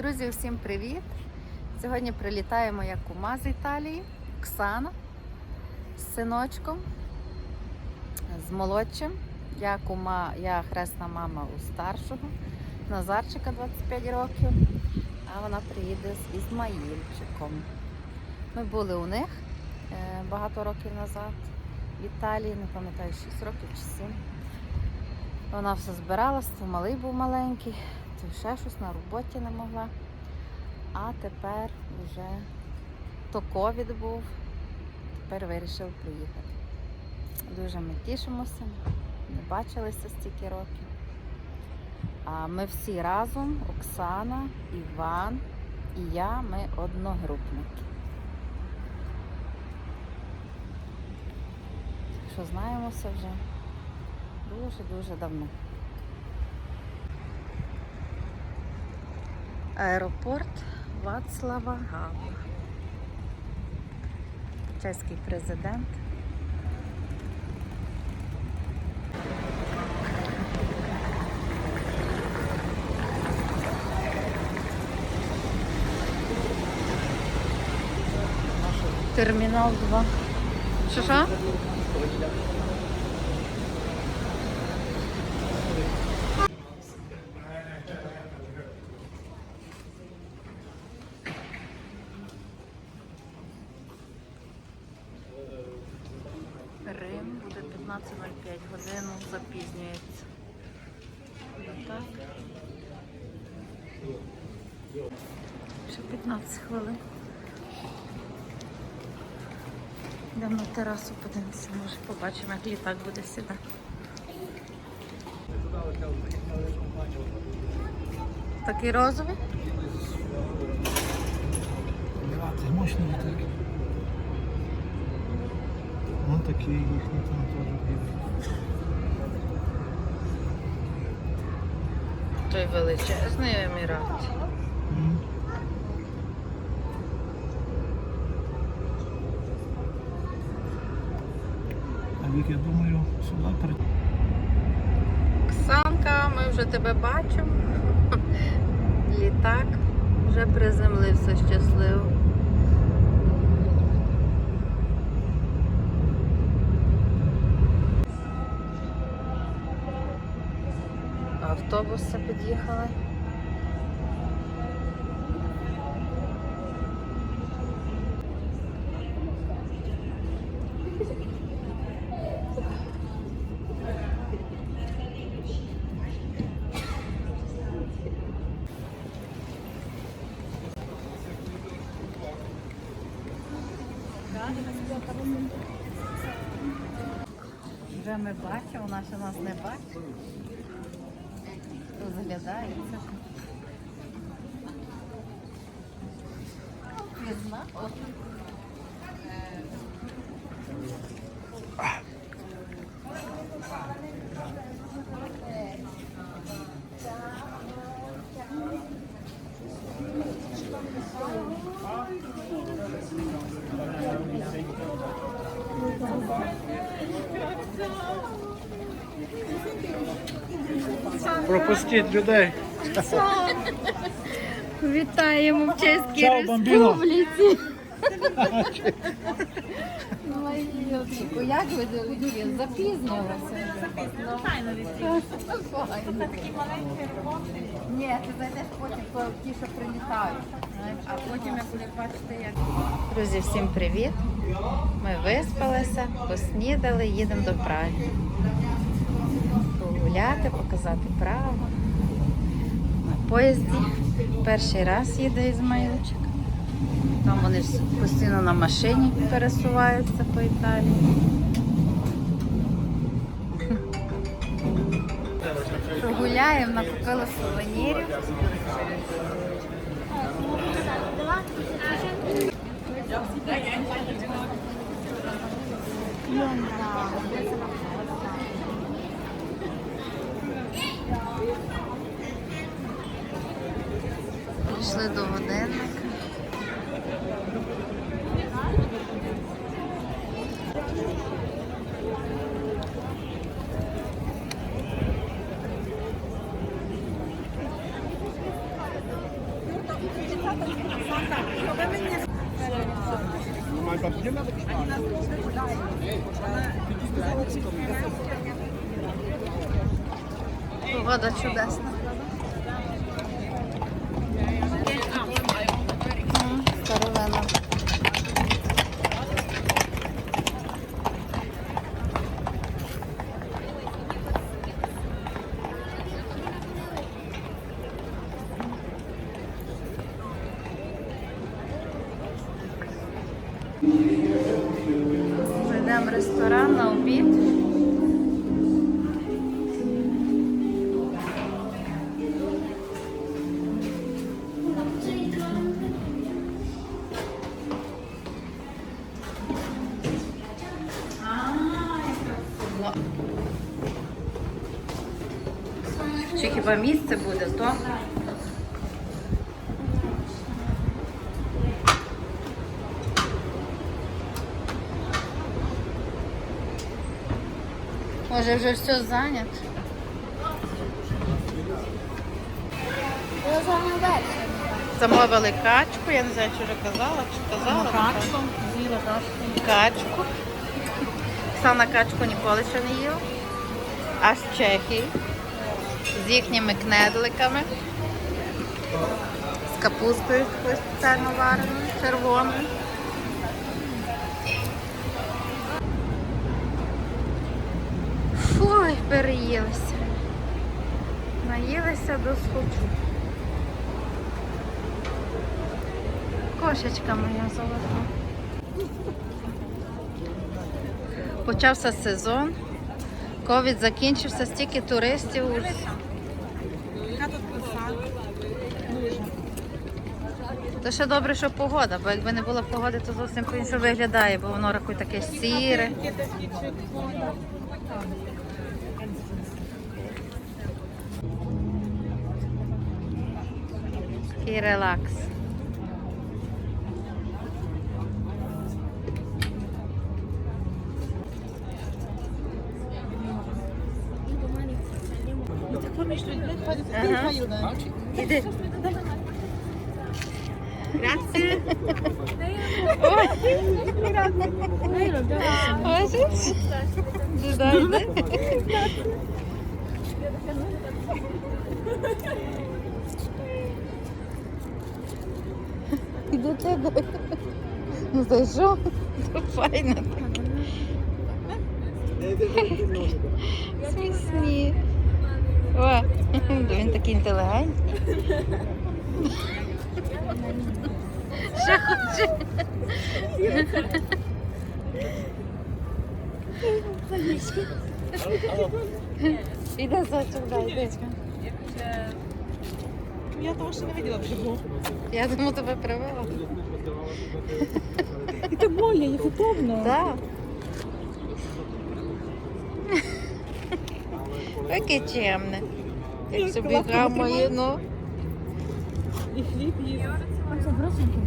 Друзі, всім привіт! Сьогодні прилітає моя кума з Італії, Оксана з синочком, з молодшим. Я кума, я хресна мама у старшого, Назарчика 25 років, а вона приїде з Ізмаїльчиком. Ми були у них е, багато років назад в Італії, не пам'ятаю, 6 років чи 7. Вона все збиралась, малий був маленький, ще щось на роботі не могла. А тепер вже то ковід був, тепер вирішив приїхати. Дуже ми тішимося, не бачилися стільки років. А ми всі разом, Оксана, Іван і я, ми одногрупники. Що знаємося вже дуже-дуже давно. Аеропорт Вацлава Гавла. Чеський президент. Термінал 2. Що що? Рим буде 15.05 годину, запізнюється. Так. Ще 15 хвилин. Йдемо на терасу, подивимося, може побачимо, як літак буде сідати. Такий розовий? Це мощний літак. Вон такі їхні там теж. Той величезний емірат. А вік, я думаю, сюди перед... Оксанка, ми вже тебе бачимо. Літак вже приземлився щасливо. Автобуси під'їхали. Вже ми бачимо, вона ще нас не бачить. Розглядається. Не знаю. Пропустіть людей. Вітаємо в Чеській Чао, бомбіно. Республіці. Майотику, як ви дивіться, запізнювалися? Файно Ні, ти зайдеш потім, коли ті, що прилітають. знаєш, А потім я буду бачити, як. Друзі, всім привіт. Ми виспалися, поснідали, їдемо до Праги. Погуляти, показати Прагу. На поїзді. Перший раз їде Ізмаїлчик. Там вони постійно на машині пересуваються по Італії. Прогуляємо, накупили сувенірів. Прийшли до годинника. Погода чудесна. Старовина. Зайдемо в ресторан на обід. Чи хіба місце буде, то? Може вже все зайнято? Замовили качку, я не знаю, чи вже казала, чи казала. Качку, качку. Саме качку ніколи ще не їла. Аж з Чехії. З їхніми кнедликами. З капустою такою спеціально вареною, червоною. Фуй, переїлися. Наїлися до схочу. Кошечка моя золота. Почався сезон. Ковід закінчився, стільки туристів. То ще добре, що погода, бо якби не було погоди, то зовсім по-іншому виглядає, бо воно рахує таке сіре. Такий релакс. Ага. Іди. Бачиш? Додайте. І до тебе. Ну за що? То файно. Смісні. О, він такий інтелігентний. Ще хоче. Іде сочок, дай, дечка. Я того ще не виділа вживу. Я думаю, тебе привела. І тим более, як удобно. Так. Яке чемне. Як собі гра моє, ну. І хліб їсть. Це бросенько.